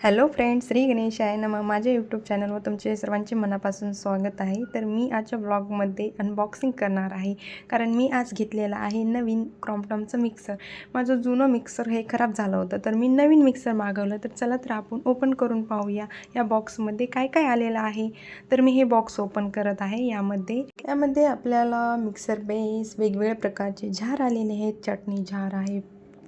Hello friend Shri Ganesh आहे नम. माझ्या यूट्यूब चॅनलवर तुमचे सर्वांचे मनापासून स्वागत आहे. तर मी आजच्या ब्लॉगमध्ये अनबॉक्सिंग करणार आहे. कारण मी आज घेतलेला आहे नवीन क्रॉम्पटॉमचं मिक्सर माझं जुनं मिक्सर हे खराब झालं होतं. तर मी नवीन मिक्सर मागवलं. तर चला तर आपण ओपन करून पाहूया या बॉक्समध्ये काय काय आलेलं आहे. तर मी हे बॉक्स ओपन करत आहे यामध्ये. यामध्ये आपल्याला मिक्सर बेस वेगवेगळ्या प्रकारचे झार आलेले आहेत. चटणी झार आहे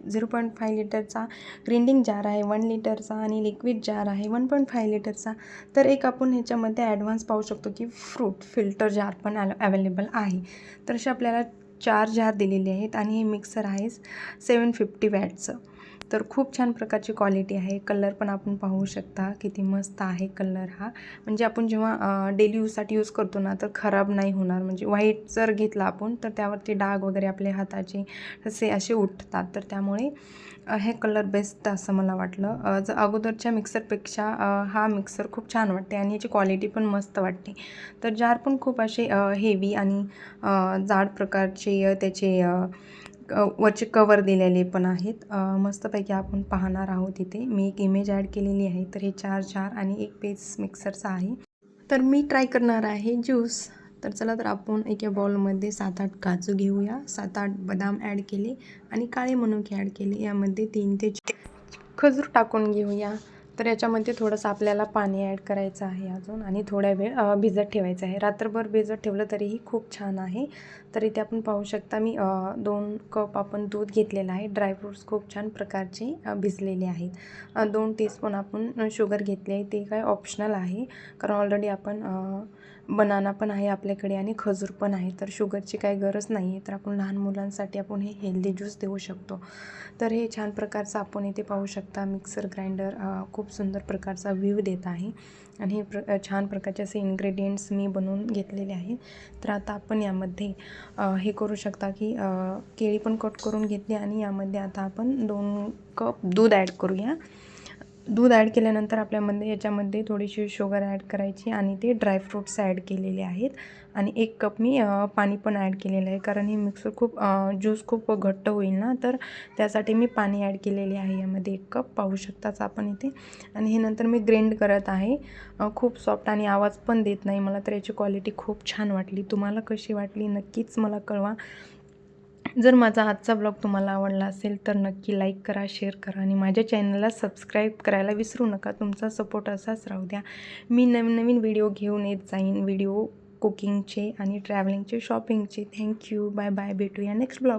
झिरो पॉईंट फाय लिटरचा ग्रिंडिंग जार आहे वन लिटरचा आणि लिक्विड जार आहे वन पॉईंट फाय लिटरचा. तर एक आपण ह्याच्यामध्ये ॲडव्हान्स पाहू शकतो की फ्रूट फिल्टर जार पण अवेलेबल आहे. तर असे आपल्याला चार जार दिलेले आहेत आणि हे मिक्सर आहे सेवन फिफ्टी वॅटचं तर खूप छान प्रकारची क्वालिटी आहे. कलर पण आपण पाहू शकता किती मस्त आहे कलर हा. म्हणजे आपण जेव्हा डेली यूजसाठी यूज करतो ना तर खराब नाही होणार. म्हणजे व्हाईट जर घेतला आपण तर त्यावरती डाग वगैरे आपल्या हाताचे तसे असे उठतात. तर त्यामुळे हे कलर बेस्ट असं मला वाटलं. जर अगोदरच्या मिक्सरपेक्षा हा मिक्सर खूप छान वाटते आणि याची क्वालिटी पण मस्त वाटते. तर जार पण खूप असे हेवी आणि जाड प्रकारचे त्याचे वरचे कवर दिलेले पण आहेत. मस्तपैकी आपण पाहणार आहोत इथे. मी एक इमेज ॲड केलेली आहे. तर हे चार चार आणि एक पेज मिक्सरचा आहे. तर मी ट्राय करणार आहे ज्यूस तर चला तर आपण एका बॉलमध्ये सात आठ काजू घेऊया. सात आठ बदाम ॲड केले आणि काळे मनुके ॲड केले. यामध्ये तीन ते खजूर टाकून घेऊया. तर याच्यामध्ये थोडंसं आपल्याला पाणी ॲड करायचं आहे अजून आणि थोड्या वेळ भिजत ठेवायचं आहे. रात्रभर भिजत ठेवलं तरीही खूप छान आहे. तर इथे आपण पाहू शकता मी दोन कप आपण दूध घेतलेलं आहे. ड्रायफ्रूट्स खूप छान प्रकारचे भिजलेले आहेत. दोन टीस्पून आपण शुगर घेतले आहे. ते काय ऑप्शनल आहे. कारण ऑलरेडी आपण बनाना पण आहे आपल्याकडे आणि खजूर पण आहे. तर शुगरची काही गरज नाही आहे तर आपण लहान मुलांसाठी आपण हे हेल्दी ज्यूस देऊ शकतो. तर हे छान प्रकारचं आपण इथे पाहू शकता. मिक्सर ग्राइंडर खूप खूप सुंदर प्रकारचा व्ह्यू देत आहे. आणि हे प्र छान प्रकारचे असे इन्ग्रेडियंट्स मी बनवून घेतलेले आहेत. तर आता आपण यामध्ये हे करू शकता की केळी पण कट करून घेतली आणि यामध्ये आता आपण दोन कप दूध ॲड करूया. दूध ॲड केल्यानंतर आपल्यामध्ये याच्यामध्ये थोडीशी शुगर ॲड करायची आणि ते ड्रायफ्रूट्स ॲड केलेले आहेत. आणि एक कप मी पाणी पण ॲड केलेलं आहे. कारण हे मिक्सर खूप ज्यूस खूप घट्ट होईल ना तर त्यासाठी मी पाणी ॲड केलेले आहे. यामध्ये एक कप पाहू शकताच आपण इथे. आणि हे नंतर मी ग्रेंड करत आहे. खूप सॉफ्ट आणि आवाज पण देत नाही मला तर याची क्वालिटी खूप छान वाटली. तुम्हाला कशी वाटली नक्कीच मला कळवा. जर माझा आजचा ब्लॉग तुम्हाला आवडला असेल तर नक्की लाईक करा शेअर करा आणि माझ्या चॅनलला सबस्क्राईब करायला विसरू नका. तुमचा सपोर्ट असाच राहू द्या. मी नवीन नवीन व्हिडिओ घेऊन येत जाईन. व्हिडिओ कुकिंगचे आणि ट्रॅव्हलिंगचे शॉपिंगचे थँक्यू बाय बाय भेटूया नेक्स्ट ब्लॉग